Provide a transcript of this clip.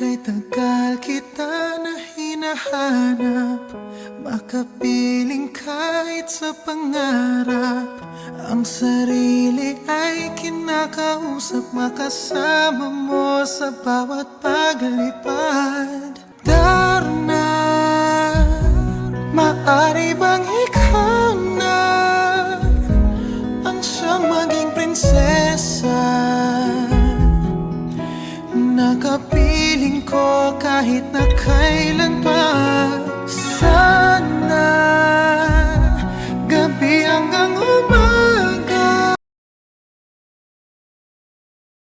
kay tagal kita na hinahanap Makapiling kahit sa pangarap. Ang sarili ay kinakausap Makasama mo sa bawat paglipad Darna Maari bang ikaw na Ang siyang maging prinsesa? Nakapiling ko kahit na kailan